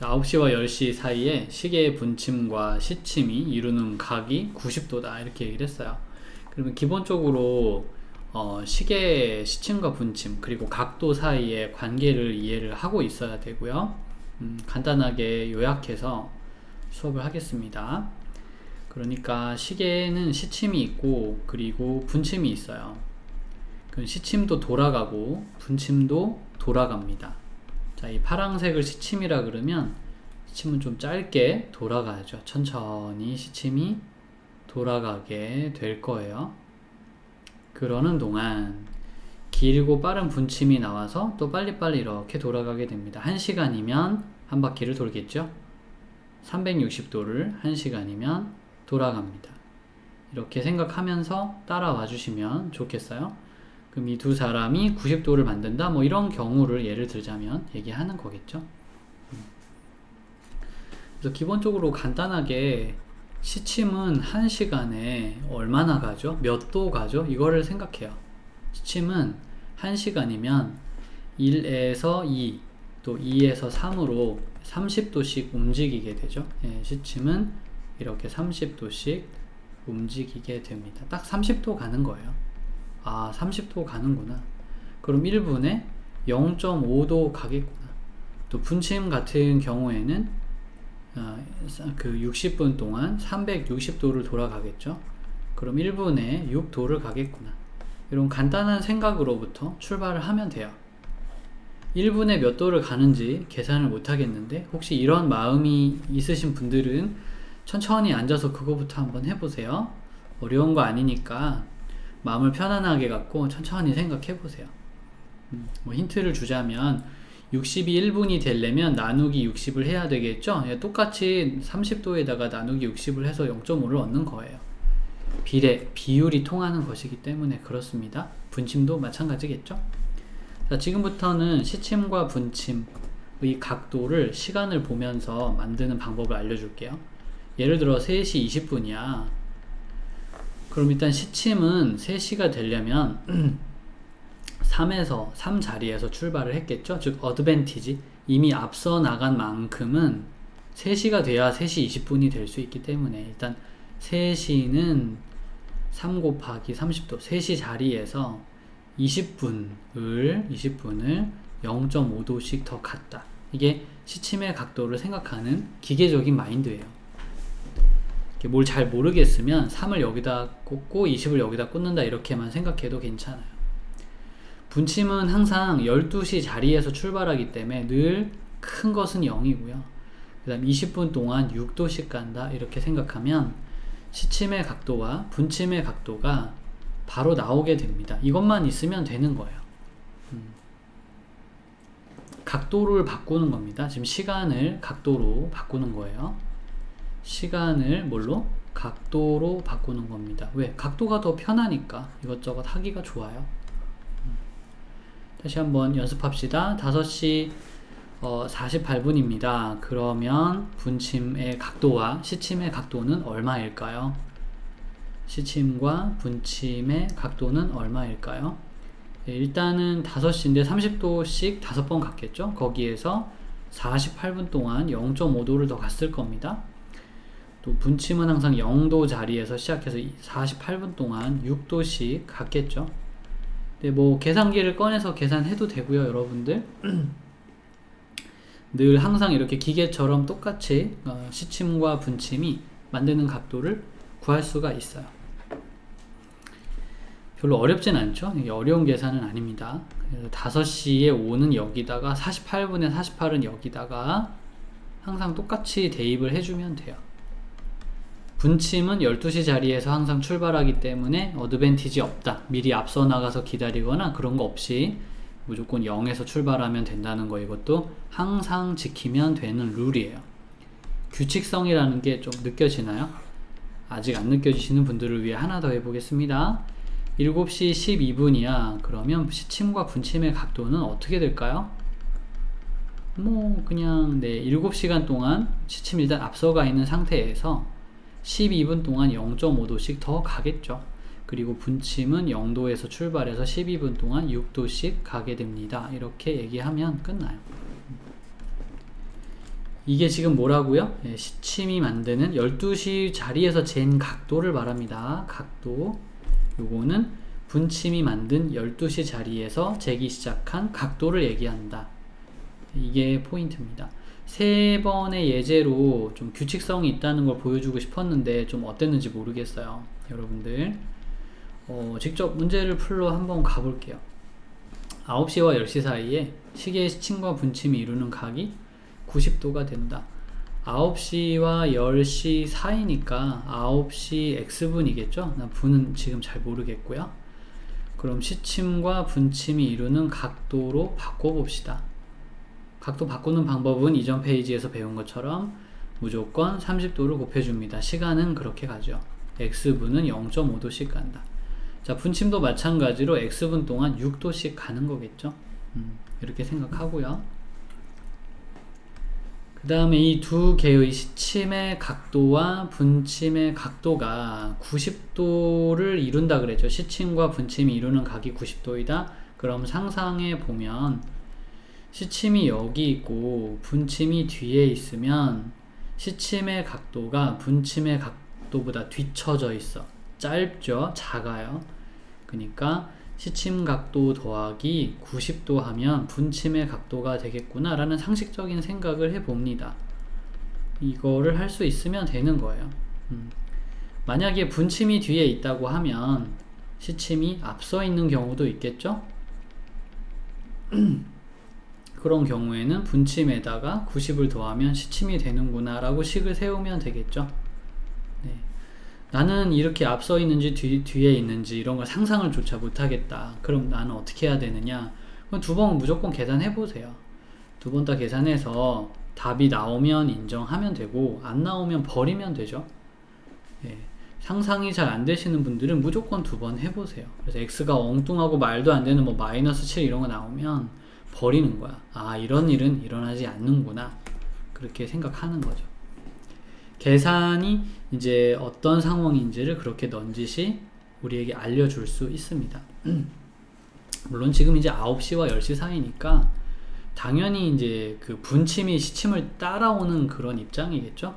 자, 9시와 10시 사이에 시계의 분침과 시침이 이루는 각이 90도다 이렇게 얘기를 했어요. 그러면 기본적으로 어, 시계의 시침과 분침 그리고 각도 사이의 관계를 이해를 하고 있어야 되고요. 음, 간단하게 요약해서 수업을 하겠습니다. 그러니까 시계에는 시침이 있고 그리고 분침이 있어요. 그 시침도 돌아가고 분침도 돌아갑니다. 자, 이 파랑색을 시침이라 그러면 시침은 좀 짧게 돌아가죠. 천천히 시침이 돌아가게 될 거예요. 그러는 동안 길고 빠른 분침이 나와서 또 빨리빨리 이렇게 돌아가게 됩니다. 1시간이면 한 바퀴를 돌겠죠? 360도를 1시간이면 돌아갑니다. 이렇게 생각하면서 따라와 주시면 좋겠어요. 그럼 이 두 사람이 90도를 만든다? 뭐 이런 경우를 예를 들자면 얘기하는 거겠죠. 음. 그래서 기본적으로 간단하게 시침은 1시간에 얼마나 가죠? 몇 도 가죠? 이거를 생각해요. 시침은 1시간이면 1에서 2, 또 2에서 3으로 30도씩 움직이게 되죠. 예, 시침은 이렇게 30도씩 움직이게 됩니다. 딱 30도 가는 거예요. 아, 30도 가는구나. 그럼 1분에 0.5도 가겠구나. 또 분침 같은 경우에는 어, 그 60분 동안 360도를 돌아가겠죠. 그럼 1분에 6도를 가겠구나. 이런 간단한 생각으로부터 출발을 하면 돼요. 1분에 몇 도를 가는지 계산을 못 하겠는데 혹시 이런 마음이 있으신 분들은 천천히 앉아서 그거부터 한번 해보세요. 어려운 거 아니니까 마음을 편안하게 갖고 천천히 생각해 보세요. 음, 뭐 힌트를 주자면 60이 1분이 되려면 나누기 60을 해야 되겠죠? 예, 똑같이 30도에다가 나누기 60을 해서 0.5를 얻는 거예요. 비례, 비율이 통하는 것이기 때문에 그렇습니다. 분침도 마찬가지겠죠? 자, 지금부터는 시침과 분침의 각도를 시간을 보면서 만드는 방법을 알려줄게요. 예를 들어 3시 20분이야. 그럼 일단 시침은 3시가 되려면 3에서 3 자리에서 출발을 했겠죠. 즉 어드밴티지 이미 앞서 나간 만큼은 3시가 돼야 3시 20분이 될 수 있기 때문에 일단 3시는 3 곱하기 30도 3시 자리에서 20분을 20분을 0.5도씩 더 갔다. 이게 시침의 각도를 생각하는 기계적인 마인드예요. 뭘 잘 모르겠으면 3을 여기다 꽂고 20을 여기다 꽂는다 이렇게만 생각해도 괜찮아요. 분침은 항상 12시 자리에서 출발하기 때문에 늘 큰 것은 0이고요. 그 다음 20분 동안 6도씩 간다 이렇게 생각하면 시침의 각도와 분침의 각도가 바로 나오게 됩니다. 이것만 있으면 되는 거예요. 음. 각도를 바꾸는 겁니다. 지금 시간을 각도로 바꾸는 거예요. 시간을 뭘로? 각도로 바꾸는 겁니다. 왜? 각도가 더 편하니까 이것저것 하기가 좋아요. 다시 한번 연습합시다. 5시 어, 48분입니다. 그러면 분침의 각도와 시침의 각도는 얼마일까요? 시침과 분침의 각도는 얼마일까요? 네, 일단은 5시인데 30도씩 5번 갔겠죠? 거기에서 48분 동안 0.5도를 더 갔을 겁니다. 또 분침은 항상 0도 자리에서 시작해서 48분 동안 6도씩 갔겠죠? 네, 뭐 계산기를 꺼내서 계산해도 되고요, 여러분들. 늘 항상 이렇게 기계처럼 똑같이 어, 시침과 분침이 만드는 각도를 구할 수가 있어요. 별로 어렵진 않죠? 어려운 계산은 아닙니다. 5시에 5는 여기다가 48분에 48은 여기다가 항상 똑같이 대입을 해주면 돼요. 분침은 12시 자리에서 항상 출발하기 때문에 어드밴티지 없다. 미리 앞서 나가서 기다리거나 그런 거 없이 무조건 0에서 출발하면 된다는 거 이것도 항상 지키면 되는 룰이에요. 규칙성이라는 게 좀 느껴지나요? 아직 안 느껴지시는 분들을 위해 하나 더 해보겠습니다. 7시 12분이야. 그러면 시침과 분침의 각도는 어떻게 될까요? 뭐 그냥 네 7시간 동안 시침 일단 앞서가 있는 상태에서 12분 동안 0.5도씩 더 가겠죠. 그리고 분침은 0도에서 출발해서 12분 동안 6도씩 가게 됩니다. 이렇게 얘기하면 끝나요. 이게 지금 뭐라고요? 예, 시침이 만드는 12시 자리에서 잰 각도를 말합니다. 각도. 요거는 분침이 만든 12시 자리에서 재기 시작한 각도를 얘기한다. 이게 포인트입니다. 세 번의 예제로 좀 규칙성이 있다는 걸 보여주고 싶었는데 좀 어땠는지 모르겠어요. 여러분들. 어, 직접 문제를 풀러 한번 가볼게요. 9시와 10시 사이에 시계의 시침과 분침이 이루는 각이 90도가 된다. 9시와 10시 사이니까 9시 x분이겠죠? 나 분은 지금 잘 모르겠고요. 그럼 시침과 분침이 이루는 각도로 바꿔봅시다. 각도 바꾸는 방법은 이전 페이지에서 배운 것처럼 무조건 30도를 곱해줍니다. 시간은 그렇게 가죠. x분은 0.5도씩 간다. 자, 분침도 마찬가지로 x분 동안 6도씩 가는 거겠죠? 음, 이렇게 생각하고요. 그 다음에 이 두 개의 시침의 각도와 분침의 각도가 90도를 이룬다 그랬죠. 시침과 분침이 이루는 각이 90도이다. 그럼 상상해 보면 시침이 여기 있고 분침이 뒤에 있으면 시침의 각도가 분침의 각도보다 뒤쳐져 있어. 짧죠? 작아요. 그러니까 시침 각도 더하기 90도 하면 분침의 각도가 되겠구나 라는 상식적인 생각을 해봅니다. 이거를 할 수 있으면 되는 거예요. 음. 만약에 분침이 뒤에 있다고 하면 시침이 앞서 있는 경우도 있겠죠? 그런 경우에는 분침에다가 90을 더하면 시침이 되는구나 라고 식을 세우면 되겠죠? 네. 나는 이렇게 앞서 있는지 뒤, 뒤에 있는지 이런 걸 상상을 조차 못하겠다. 그럼 나는 어떻게 해야 되느냐? 두번 무조건 계산해 보세요. 두 번 다 계산해서 답이 나오면 인정하면 되고 안 나오면 버리면 되죠. 예. 상상이 잘 안 되시는 분들은 무조건 두 번 해보세요. 그래서 x가 엉뚱하고 말도 안 되는 뭐 마이너스 7 이런 거 나오면 버리는 거야. 아 이런 일은 일어나지 않는구나. 그렇게 생각하는 거죠. 계산이 이제 어떤 상황인지를 그렇게 넌지시 우리에게 알려줄 수 있습니다. 물론 지금 이제 9시와 10시 사이니까 당연히 이제 그 분침이 시침을 따라오는 그런 입장이겠죠?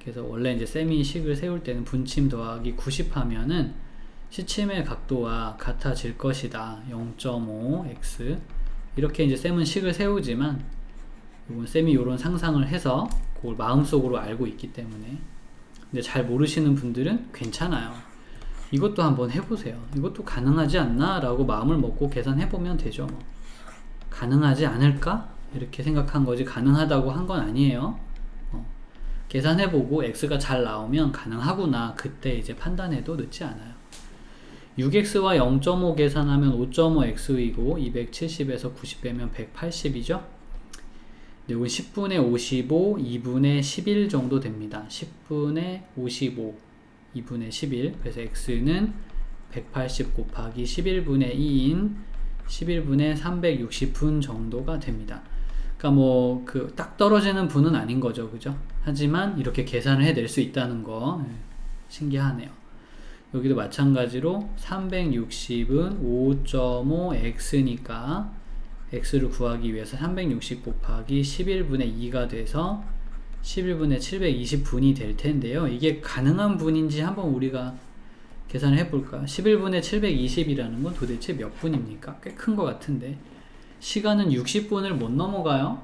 그래서 원래 이제 쌤이 식을 세울 때는 분침 더하기 90 하면은 시침의 각도와 같아질 것이다. 0.5x 이렇게 이제 쌤은 식을 세우지만 쌤이 이런 상상을 해서 그걸 마음속으로 알고 있기 때문에 근데 잘 모르시는 분들은 괜찮아요. 이것도 한번 해보세요. 이것도 가능하지 않나? 라고 마음을 먹고 계산해보면 되죠. 뭐. 가능하지 않을까? 이렇게 생각한 거지 가능하다고 한 건 아니에요. 어. 계산해보고 x가 잘 나오면 가능하구나. 그때 이제 판단해도 늦지 않아요. 6x와 0.5 계산하면 5.5x이고 270에서 90 빼면 180이죠. 이건 10분의 55, 2분의 11 정도 됩니다. 10분의 55, 2분의 11. 그래서 x는 180 곱하기 11분의 2인 11분의 360분 정도가 됩니다. 그러니까 뭐 그 딱 떨어지는 분은 아닌 거죠, 그죠? 하지만 이렇게 계산을 해낼 수 있다는 거 예, 신기하네요. 여기도 마찬가지로 360은 5.5x니까 x를 구하기 위해서 360 곱하기 11분의 2가 돼서 11분의 720분이 될 텐데요. 이게 가능한 분인지 한번 우리가 계산을 해볼까? 11분의 720이라는 건 도대체 몇 분입니까? 꽤 큰 것 같은데 시간은 60분을 못 넘어가요.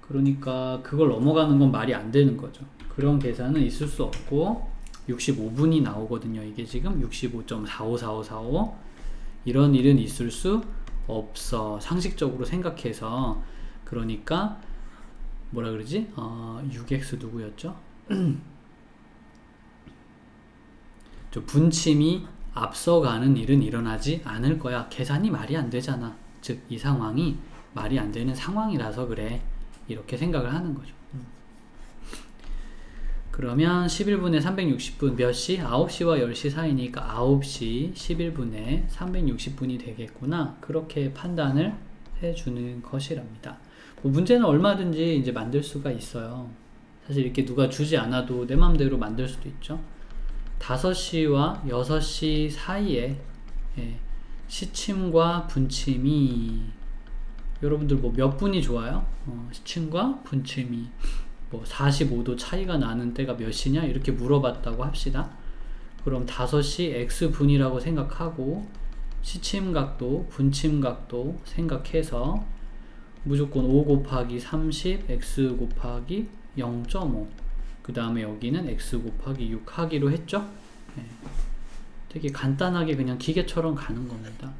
그러니까 그걸 넘어가는 건 말이 안 되는 거죠. 그런 계산은 있을 수 없고 65분이 나오거든요. 이게 지금 65.454545 이런 일은 있을 수 없어. 상식적으로 생각해서 그러니까 뭐라 그러지? 어, 6x 누구였죠? 저 분침이 앞서가는 일은 일어나지 않을 거야. 계산이 말이 안 되잖아. 즉, 이 상황이 말이 안 되는 상황이라서 그래. 이렇게 생각을 하는 거죠. 그러면 11분에 360분 몇 시? 9시와 10시 사이니까 9시 11분에 360분이 되겠구나. 그렇게 판단을 해주는 것이랍니다. 뭐 문제는 얼마든지 이제 만들 수가 있어요. 사실 이렇게 누가 주지 않아도 내 맘대로 만들 수도 있죠. 5시와 6시 사이에 예, 시침과 분침이 여러분들 뭐 몇 분이 좋아요? 어, 시침과 분침이 뭐 45도 차이가 나는 때가 몇 시냐 이렇게 물어봤다고 합시다. 그럼 5시 x분이라고 생각하고 시침각도 분침각도 생각해서 무조건 5 곱하기 30 x 곱하기 0.5 그 다음에 여기는 x 곱하기 6 하기로 했죠? 네. 되게 간단하게 그냥 기계처럼 가는 겁니다.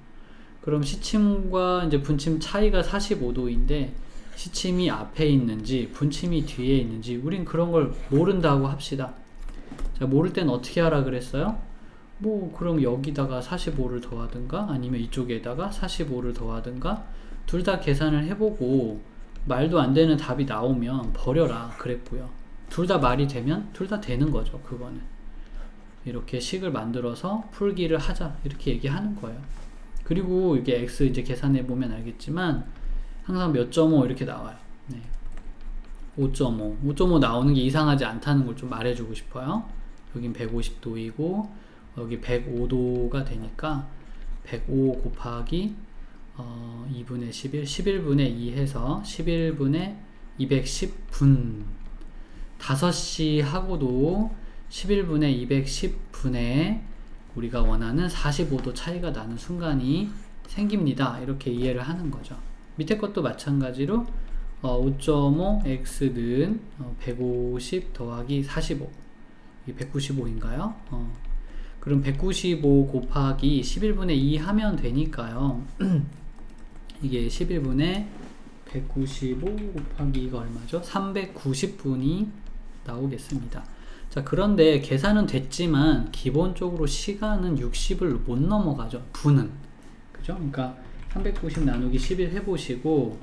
그럼 시침과 이제 분침 차이가 45도인데 시침이 앞에 있는지 분침이 뒤에 있는지 우린 그런 걸 모른다고 합시다. 자, 모를 땐 어떻게 하라 그랬어요? 뭐 그럼 여기다가 45를 더하든가 아니면 이쪽에다가 45를 더하든가 둘 다 계산을 해보고 말도 안 되는 답이 나오면 버려라 그랬고요. 둘 다 말이 되면 둘 다 되는 거죠. 그거는 이렇게 식을 만들어서 풀기를 하자 이렇게 얘기하는 거예요. 그리고 이게 x 이제 계산해 보면 알겠지만 항상 몇점오 이렇게 나와요. 네. 5.5. 5.5 나오는 게 이상하지 않다는 걸 좀 말해주고 싶어요. 여긴 150도이고 여기 105도가 되니까 105 곱하기 어, 2분의 11, 11분의 2 해서 11분의 210분 5시 하고도 11분의 210분에 우리가 원하는 45도 차이가 나는 순간이 생깁니다. 이렇게 이해를 하는 거죠. 밑에 것도 마찬가지로 어, 5.5x는 어, 150 더하기 45 이게 195인가요? 어, 그럼 195 곱하기 11분의 2 하면 되니까요. 이게 11분의 195 곱하기 이거 얼마죠? 390분이 나오겠습니다. 자, 그런데 계산은 됐지만 기본적으로 시간은 60을 못 넘어가죠. 분은. 그죠? 그러니까 390 나누기 11 해보시고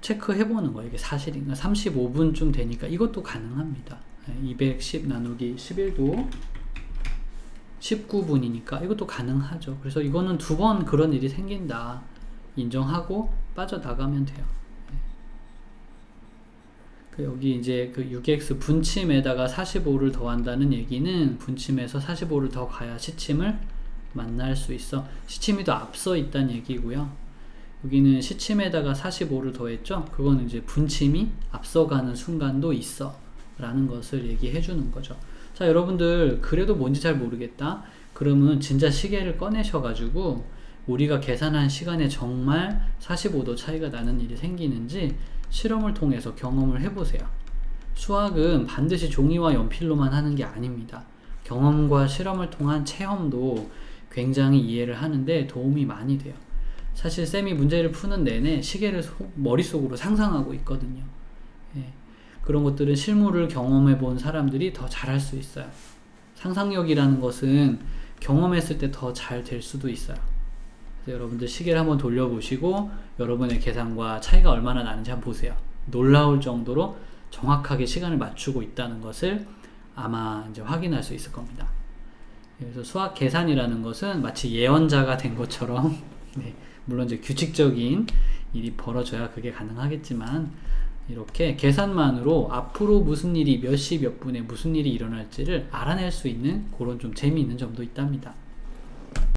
체크해 보는 거예요. 이게 사실인가? 35분쯤 되니까 이것도 가능합니다. 210 나누기 11도 19분이니까 이것도 가능하죠. 그래서 이거는 두 번 그런 일이 생긴다. 인정하고 빠져나가면 돼요. 그 여기 이제 그 6x 분침에다가 45를 더한다는 얘기는 분침에서 45를 더 가야 시침을 만날 수 있어. 시침이 더 앞서 있다는 얘기고요. 여기는 시침에다가 45를 더했죠. 그거는 이제 분침이 앞서가는 순간도 있어. 라는 것을 얘기해 주는 거죠. 자, 여러분들, 그래도 뭔지 잘 모르겠다. 그러면 진짜 시계를 꺼내셔 가지고, 우리가 계산한 시간에 정말 45도 차이가 나는 일이 생기는지 실험을 통해서 경험을 해보세요. 수학은 반드시 종이와 연필로만 하는 게 아닙니다. 경험과 실험을 통한 체험도 굉장히 이해를 하는데 도움이 많이 돼요. 사실 쌤이 문제를 푸는 내내 시계를 소, 머릿속으로 상상하고 있거든요. 예. 그런 것들은 실물을 경험해 본 사람들이 더 잘할 수 있어요. 상상력이라는 것은 경험했을 때 더 잘 될 수도 있어요. 여러분들 시계를 한번 돌려보시고 여러분의 계산과 차이가 얼마나 나는지 한번 보세요. 놀라울 정도로 정확하게 시간을 맞추고 있다는 것을 아마 이제 확인할 수 있을 겁니다. 그래서 수학 계산이라는 것은 마치 예언자가 된 것처럼 네, 물론 이제 규칙적인 일이 벌어져야 그게 가능하겠지만 이렇게 계산만으로 앞으로 무슨 일이 몇 시 몇 분에 무슨 일이 일어날지를 알아낼 수 있는 그런 좀 재미있는 점도 있답니다.